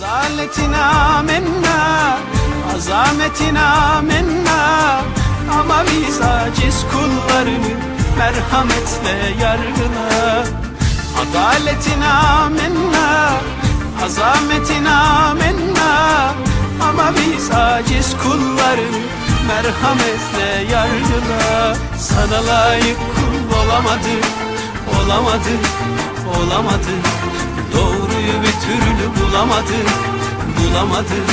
Adaletine amenna Azametine amenna. Ama biz aciz kullarını Merhametle yargıla Adaletine amenna Azametine amenna. Ama biz aciz kullarını Merhametle yargıla Sana layık kul olamadık Olamadık, olamadık bir türlü bulamadık Bulamadık,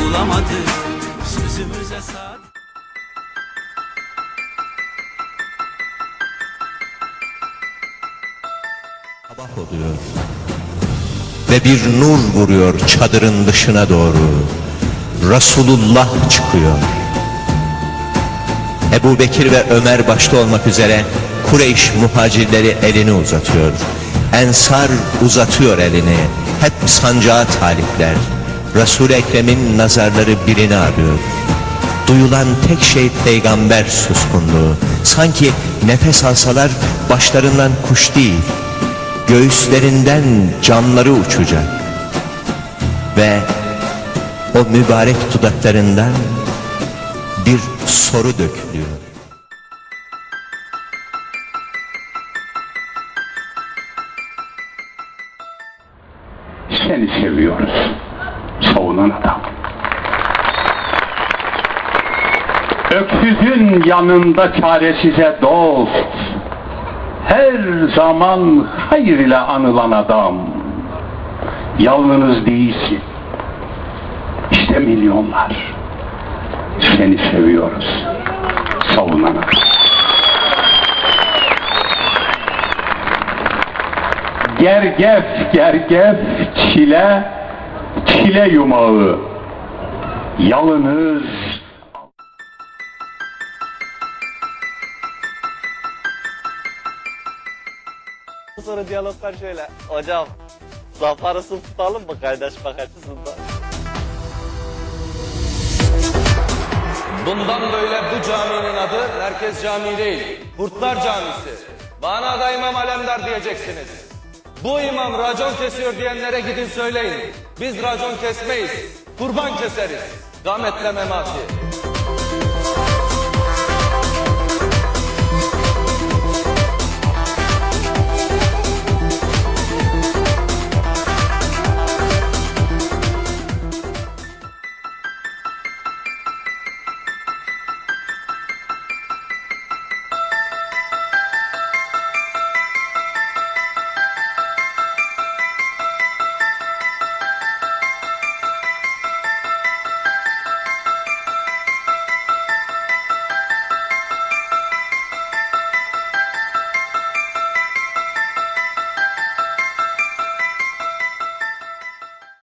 bulamadık Sözümüze sadık Sabah oluyor ve bir nur vuruyor çadırın dışına doğru. Resulullah çıkıyor. Ebu Bekir ve Ömer başta olmak üzere Kureyş muhacirleri elini uzatıyor. Ensar uzatıyor elini. Hep sancağa talipler. Resul-i Ekrem'in nazarları birini arıyor. Duyulan tek şey peygamber suskunluğu. Sanki nefes alsalar başlarından kuş değil, göğüslerinden canları uçacak. Ve o mübarek dudaklarından bir soru dökülüyor. Seni seviyoruz. Savunan adam. Öksüzün yanında çaresize dost. Her zaman hayır ile anılan adam. Yalnız değilsin. İşte milyonlar. Seni seviyoruz. Savunan adam. Gergef, gergef, çile, çile yumağı. Yalınız Sonra diyaloglar şöyle. Hocam laf arasını tutalım mı kaynaşmak açısından? Bundan böyle bu caminin adı Merkez Camii değil, Kurtlar Camisi. Bana da İmam Alemdar diyeceksiniz. Bu imam racon kesiyor diyenlere gidin söyleyin. Biz racon kesmeyiz, kurban keseriz. Gametle memati.